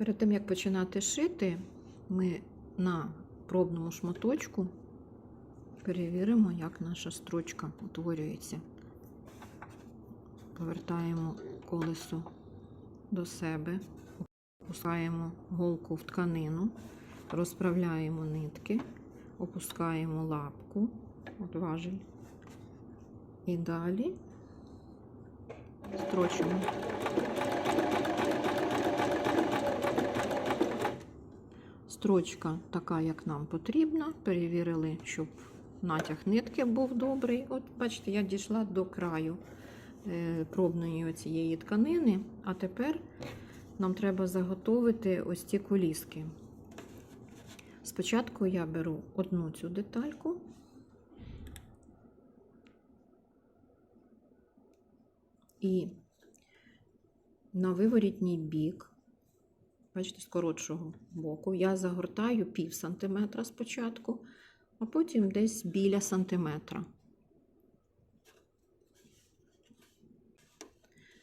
Перед тим, як починати шити, ми на пробному шматочку перевіримо, як наша строчка утворюється. Повертаємо колесо до себе, опускаємо голку в тканину, розправляємо нитки, опускаємо лапку, от важіль, і далі строчимо. Строчка така, як нам потрібна. Перевірили, щоб натяг нитки був добрий. От, бачите, я дійшла до краю е, пробної цієї тканини, а тепер нам треба заготовити ось ці коліски. Спочатку я беру одну цю детальку. І на виворітній бік, бачите, з коротшого боку, я загортаю пів сантиметра спочатку, а потім десь біля сантиметра.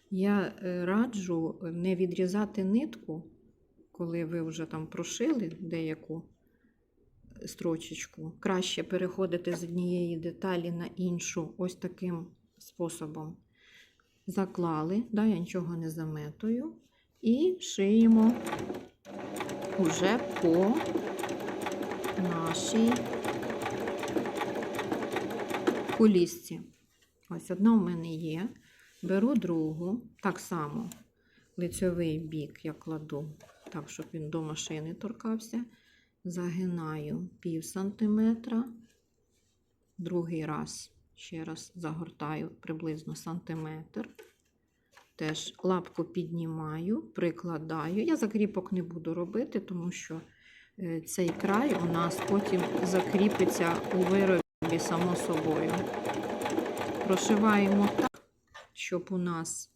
Я е, раджу не відрізати нитку, коли ви вже там прошили деяку строчечку. Краще переходити з однієї деталі на іншу ось таким способом. Заклали, да, я нічого не заметую, і шиємо уже по нашій кулісці. Ось одна в мене є. Беру другу, так само лицьовий бік я кладу, так, щоб він до машини торкався. Загинаю пів сантиметра, другий раз ще раз загортаю приблизно сантиметр. Теж лапку піднімаю, прикладаю. Я закріпок не буду робити, тому що е, цей край у нас потім закріпиться у виробі само собою. Прошиваємо так, щоб у нас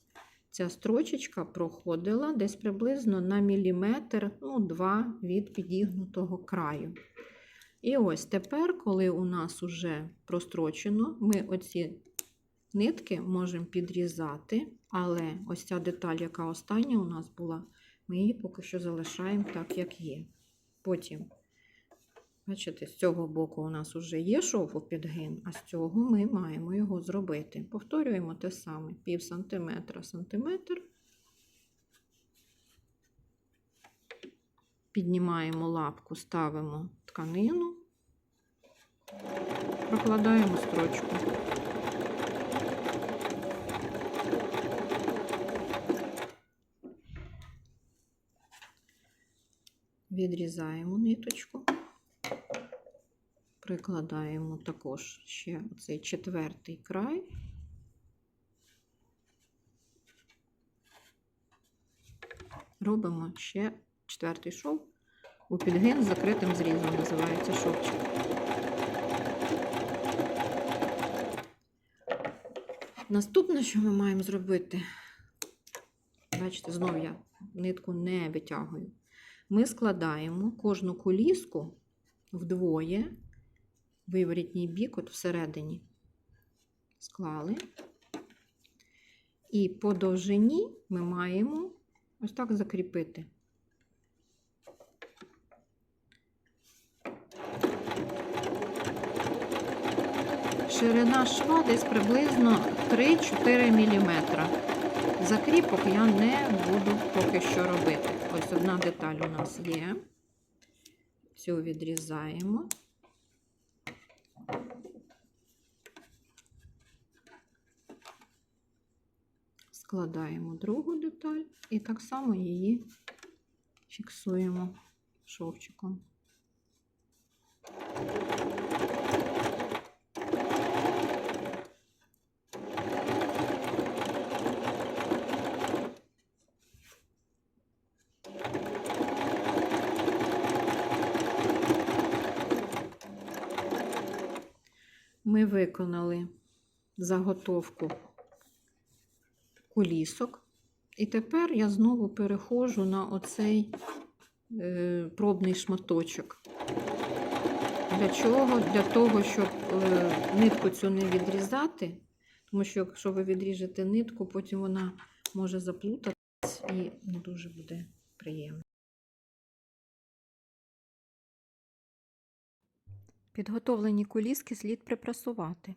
ця строчечка проходила десь приблизно на міліметр, ну, два від підігнутого краю. І ось тепер, коли у нас вже прострочено, ми оці нитки можемо підрізати, але ось ця деталь, яка остання у нас була, ми її поки що залишаємо так, як є. Потім, бачите, з цього боку у нас вже є шовопідгин, а з цього ми маємо його зробити. Повторюємо те саме: пів сантиметра, сантиметр. Піднімаємо лапку, ставимо тканину, прокладаємо строчку. Відрізаємо ниточку, прикладаємо також ще оцей четвертий край. Робимо ще четвертий шов. У підгин з закритим зрізом називається шовчик. Наступне, що ми маємо зробити, бачите, знову я нитку не витягую. Ми складаємо кожну коліску вдвоє, виворітній бік, от всередині. Склали. І по довжині ми маємо ось так закріпити. Ширина шва десь приблизно 3-4 мм. Закріпок я не буду поки що робити. Ось одна деталь у нас є. Цю відрізаємо. Складаємо другу деталь і так само її фіксуємо шовчиком. Ми виконали заготовку кулісок. І тепер я знову переходжу на оцей е, пробний шматочок. Для чого? Для того, щоб е, нитку цю не відрізати, тому що, якщо ви відріжете нитку, потім вона може заплутатись і не дуже буде приємно. Підготовлені куліски слід припрасувати.